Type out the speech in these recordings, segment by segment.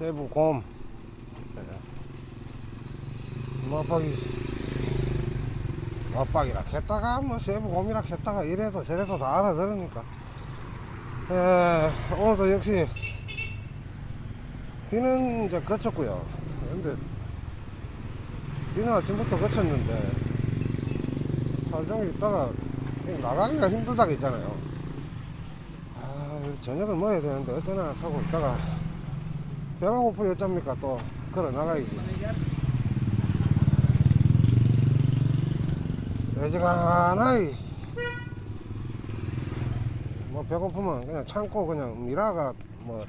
세부 곰. 맞박이 맞박이라 했다가 뭐 세부 곰이라 했다가 이래도 저래도 다 알아들으니까. 에, 오늘도 역시 비는 이제 그쳤고요. 근데 비는 아침부터 그쳤는데 하루 종일 있다가 나가기가 힘들다고 했잖아요. 아 저녁을 먹어야 되는데 어쩌나 하고 있다가 배가 고프요 어쩝니까? 또 걸어 나가야지. 애지간하이. 뭐 배고프면 그냥 참고 그냥 미라가 뭐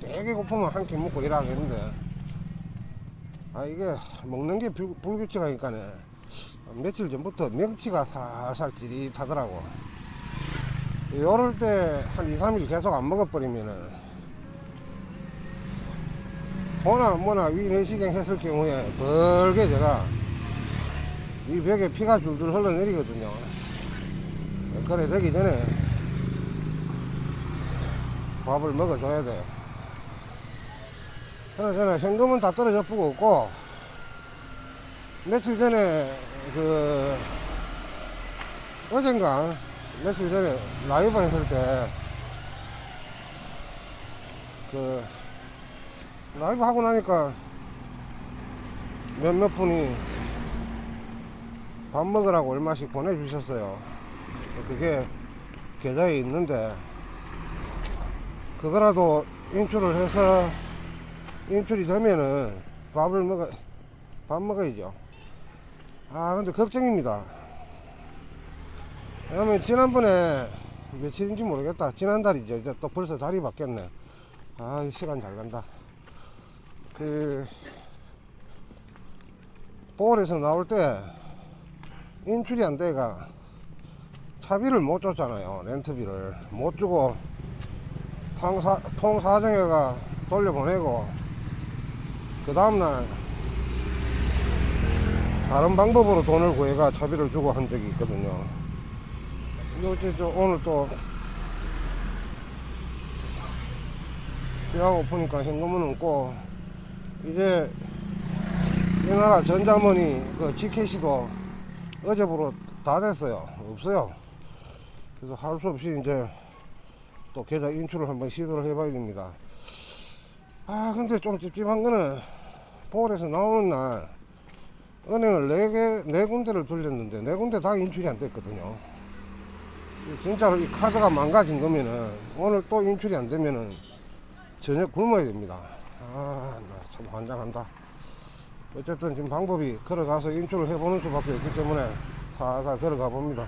되게 고프면 한 끼 먹고 일하겠는데. 아 이게 먹는 게 불- 불규칙하니까네. 며칠 전부터 명치가 살살 디릿하더라고. 요럴 때 한 2, 3일 계속 안 먹어버리면은 호나 뭐나 위 내시경 했을 경우에 벌게 제가 이 벽에 피가 줄줄 흘러내리거든요. 그래 되기 전에 밥을 먹어줘야 돼요. 그래서 저는 현금은 다 떨어져 보고 없고 며칠 전에 그 어젠가 며칠 전에 라이브 했을 때그 라이브 하고 나니까 몇몇 분이 밥 먹으라고 얼마씩 보내주셨어요. 그게 계좌에 있는데 그거라도 인출을 해서 인출이 되면은 밥을 먹어 밥 먹어야죠. 아 근데 걱정입니다. 왜냐면 지난번에 며칠인지 모르겠다. 지난달이죠. 이제 또 벌써 달이 바뀌었네. 아, 이 시간 잘 간다. 그, 볼에서 나올 때 인출이 안 돼가 차비를 못 줬잖아요. 렌트비를. 못 주고 통사, 통사정회가 돌려보내고 그 다음날 다른 방법으로 돈을 구해가 차비를 주고 한 적이 있거든요. 어째 저 오늘 또 비하고 보니까 현금은 없고 이제 이 나라 전자머니 그 지켓이도 어제부로 다 됐어요. 없어요. 그래서 할 수 없이 이제 또 계좌 인출을 한번 시도를 해봐야 됩니다. 아 근데 좀 찝찝한 거는 볼에서 나오는 날 은행을 네 개, 네 군데를 돌렸는데 네 군데 다 인출이 안 됐거든요. 진짜로 이 카드가 망가진 거면은 오늘 또 인출이 안 되면은 저녁 굶어야 됩니다. 아, 나참 환장한다. 어쨌든 지금 방법이 걸어가서 인출을 해보는 수밖에 없기 때문에 살살 걸어가 봅니다.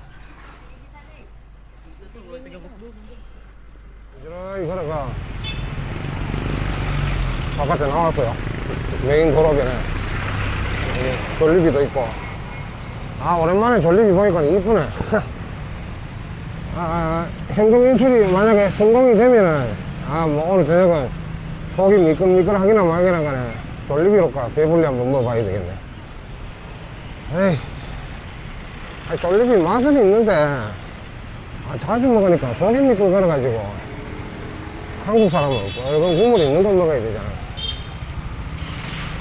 이렇게 걸어가. 바깥에 나왔어요. 메인 도로변에. 졸리비도 있고. 아, 오랜만에 졸리비 보니까 이쁘네. 아, 현금 인출이 만약에 성공이 되면은, 아, 뭐 오늘 저녁은 속이 미끌미끌하기나 말기나 간에 졸리비로까 배불리 한번 먹어봐야 되겠네. 에이, 아, 졸리비 맛은 있는데, 아, 자주 먹으니까 속이 미끌거려가지고, 한국 사람은 빨간 국물 있는 걸 먹어야 되잖아.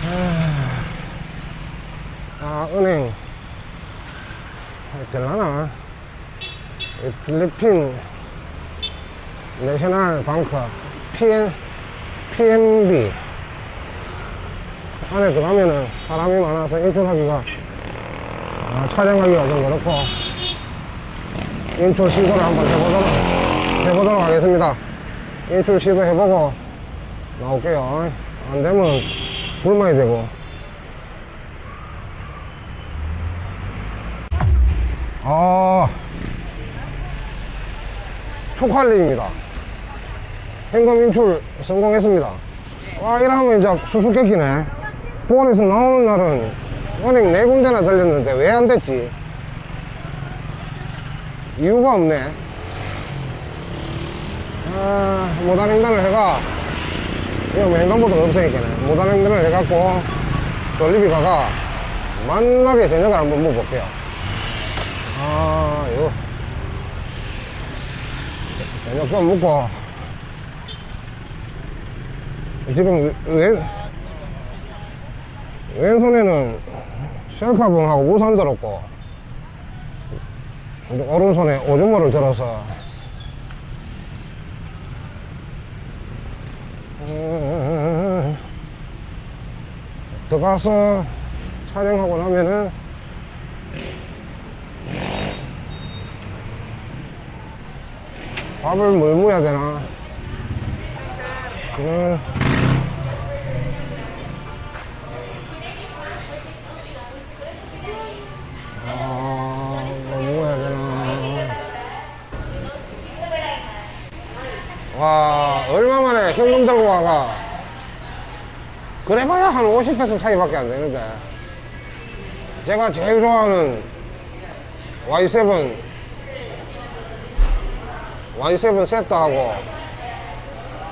아, 아 은행, 아, 될라나? 이 필리핀 내셔널 방크 PN, PNB 안에 들어가면은 사람이 많아서 인출하기가 아, 촬영하기가 좀 그렇고 인출 시도를 한번 해보도록 해보도록 하겠습니다. 인출 시도 해보고 나올게요. 안 되면 굶어야 되고. 아 초칼리입니다. 현금 인출 성공했습니다. 와, 이러면 이제 수수께끼네. 보안에서 나오는 날은 은행 네 군데나 들렸는데 왜 안 됐지? 이유가 없네. 아, 못한 횡단을 해가, 이거 횡단보도 없으니까네. 못한 횡단을 해갖고, 졸리비 가가, 만나게 저녁을 한번 먹어볼게요. 아, 이거. 저녁도 먹고 지금 왼, 왼손에는 셀카봉하고 우산 들었고 오른손에 오줌모를 들어서. 음, 들어가서 촬영하고 나면은 밥을 뭘 먹어야 되나? 그래 와 얼마 만에 현금 들고 와가. 그래봐야 한 50페소 차이밖에 안 되는데. 제가 제일 좋아하는 Y7 Y7 세트하고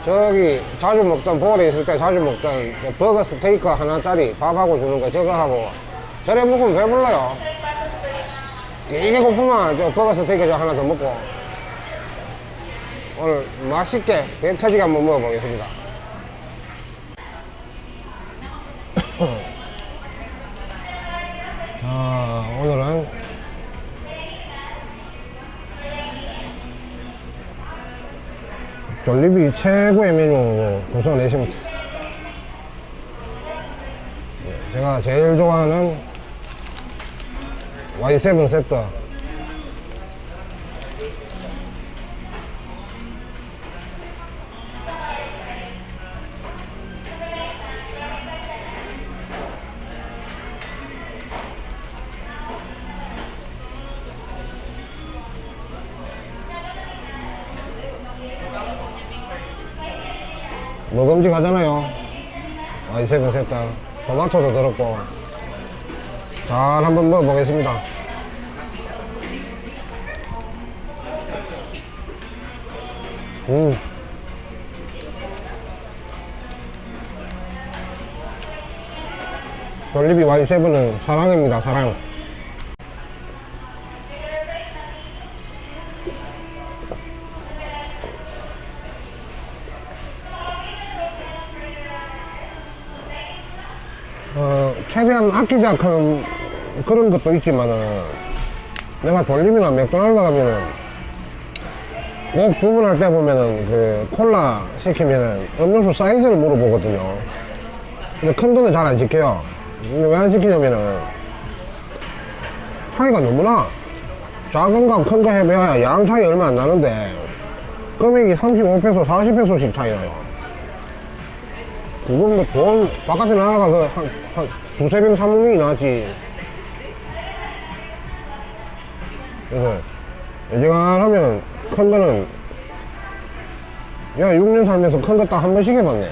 저기 자주 먹던 볼에 있을 때 자주 먹던 그 버거 스테이크 하나짜리 밥하고 주는 거 저거 하고 저래 먹으면 배불러요. 되게 고프면 저 버거 스테이크 저 하나 더 먹고 오늘 맛있게 배 터지게 한번 먹어보겠습니다. 자 오늘은 졸리비 최고의 메뉴로 고쳐내십니다. 예, 제가 제일 좋아하는 Y7 세트 먹음직하잖아요. Y7 세트 토마토도 들었고. 잘 한번 먹어보겠습니다. 음. 졸리비 Y7은 사랑입니다 사랑 어, 최대한 아끼자 하는 그런 것도 있지만은 내가 졸림이나 맥도날드 가면은 꼭 주문할 때 보면은 그 콜라 시키면은 음료수 사이즈를 물어보거든요. 근데 큰 거는 잘 안 시켜요. 왜안 시키냐면은 차이가 너무나 작은 거 큰 거 해봐야 양 차이 얼마 안 나는데 금액이 35페소 40페소씩 차이 나요 그건 뭐 돈, 바깥에 나가가 그, 한, 한, 두세 병 사먹는 게 낫지. 그래서, 예전하면, 큰 거는, 야, 6년 살면서 큰 거 딱 한 번씩 해봤네.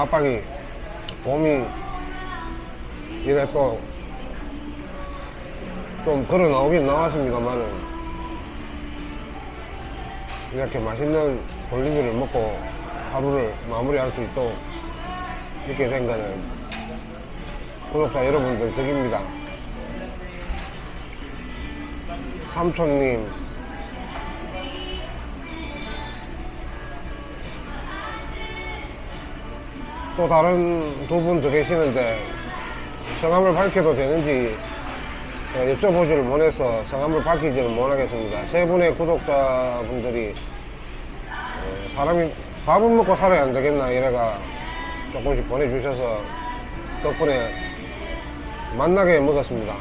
맞박이 봄이 이래 또 좀 걸어 나오긴 나왔습니다만은 이렇게 맛있는 볼리비를 먹고 하루를 마무리할 수 있도록 있게 된 거는 구독자 여러분들 덕입니다. 삼촌님, 또 다른 두 분 더 계시는데 성함을 밝혀도 되는지 어, 여쭤보지를 못해서 성함을 밝히지는 못하겠습니다. 세 분의 구독자분들이 어, 사람이 밥은 먹고 살아야 안 되겠나 이래가 조금씩 보내주셔서 덕분에 만나게 먹었습니다.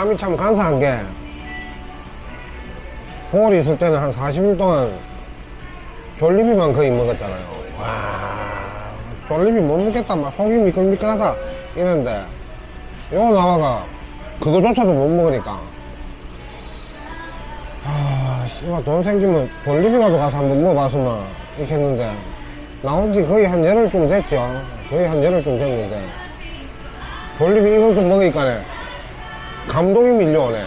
사람이 참 간사한 게, 홀이 있을 때는 한 40일 동안 졸리비만 거의 먹었잖아요. 와, 졸리비 못 먹겠다. 막 속이 미끌미끌하다. 이랬는데, 요 나와가 그거조차도 못 먹으니까. 아, 씨발, 돈 생기면 졸리비라도 가서 한번 먹어봤으면 이렇게 했는데, 나온 지 거의 한 열흘쯤 됐죠. 거의 한 열흘쯤 됐는데, 졸리비 이걸 좀 먹으니까 네, 감동이 밀려오네.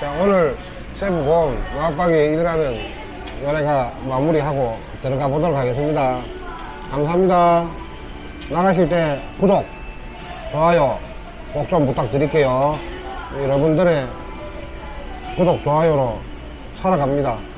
자, 오늘 세부곰 마박이 일가는 연애가 마무리하고 들어가 보도록 하겠습니다. 감사합니다. 나가실 때 구독, 좋아요 꼭 좀 부탁드릴게요. 여러분들의 구독, 좋아요로 살아갑니다.